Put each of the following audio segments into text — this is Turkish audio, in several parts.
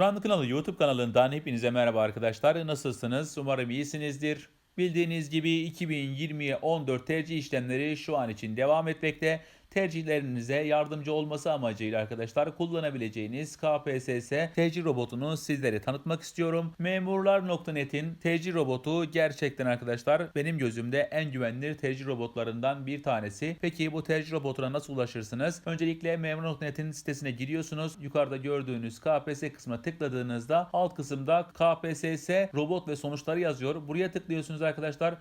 Turan Kınalı YouTube kanalından hepinize merhaba arkadaşlar. Nasılsınız? Umarım iyisinizdir. Bildiğiniz gibi 2020'ye 14 tercih işlemleri şu an için devam etmekte. Tercihlerinize yardımcı olması amacıyla arkadaşlar kullanabileceğiniz KPSS tercih robotunu sizlere tanıtmak istiyorum. Memurlar.net'in tercih robotu gerçekten arkadaşlar benim gözümde en güvenilir tercih robotlarından bir tanesi. Peki bu tercih robotuna nasıl ulaşırsınız? Öncelikle Memur.net'in sitesine giriyorsunuz. Yukarıda gördüğünüz KPSS kısmına tıkladığınızda alt kısımda KPSS robot ve sonuçları yazıyor. Buraya tıklıyorsunuz.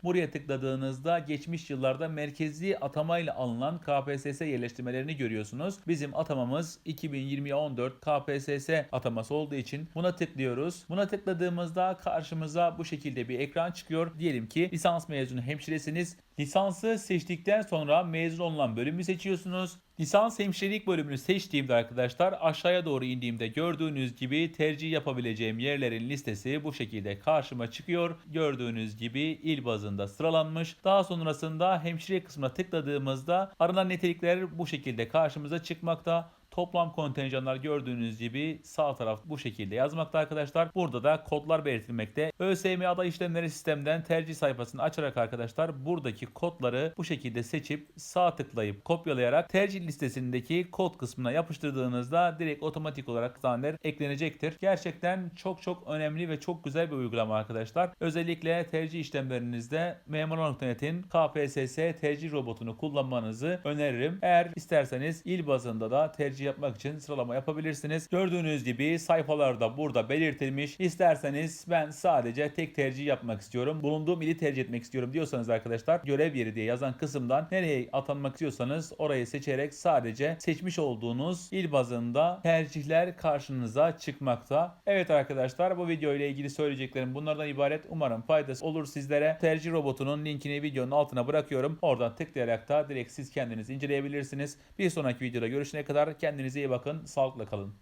Buraya tıkladığınızda geçmiş yıllarda merkezi atamayla alınan KPSS yerleştirmelerini görüyorsunuz. Bizim atamamız 2020'ye 14 KPSS ataması olduğu için buna tıklıyoruz. Buna tıkladığımızda karşımıza bu şekilde bir ekran çıkıyor. Diyelim ki lisans mezunu hemşiresiniz. Lisansı seçtikten sonra mezun olunan bölümü seçiyorsunuz. Lisans hemşirelik bölümünü seçtiğimde arkadaşlar aşağıya doğru indiğimde gördüğünüz gibi tercih yapabileceğim yerlerin listesi bu şekilde karşıma çıkıyor. Gördüğünüz gibi il bazında sıralanmış. Daha sonrasında hemşire kısmına tıkladığımızda aranan nitelikler bu şekilde karşımıza çıkmakta. Toplam kontenjanlar gördüğünüz gibi sağ taraf bu şekilde yazmakta arkadaşlar. Burada da kodlar belirtilmekte. ÖSYM aday işlemleri sistemden tercih sayfasını açarak arkadaşlar buradaki kodları bu şekilde seçip sağ tıklayıp kopyalayarak tercih listesindeki kod kısmına yapıştırdığınızda direkt otomatik olarak zanneler eklenecektir. Gerçekten çok çok önemli ve çok güzel bir uygulama arkadaşlar. Özellikle tercih işlemlerinizde Memur.net'in KPSS tercih robotunu kullanmanızı öneririm. Eğer isterseniz il bazında da tercih yapmak için sıralama yapabilirsiniz. Gördüğünüz gibi sayfalarda burada belirtilmiş. İsterseniz ben sadece tek tercih yapmak istiyorum. Bulunduğum ili tercih etmek istiyorum diyorsanız arkadaşlar görev yeri diye yazan kısımdan nereye atanmak istiyorsanız orayı seçerek sadece seçmiş olduğunuz il bazında tercihler karşınıza çıkmakta. Evet arkadaşlar bu video ile ilgili söyleyeceklerim bunlardan ibaret. Umarım faydası olur sizlere. Tercih robotunun linkini videonun altına bırakıyorum. Oradan tıklayarak da direkt siz kendiniz inceleyebilirsiniz. Bir sonraki videoda görüşene kadar kendinize iyi bakın. Sağlıkla kalın.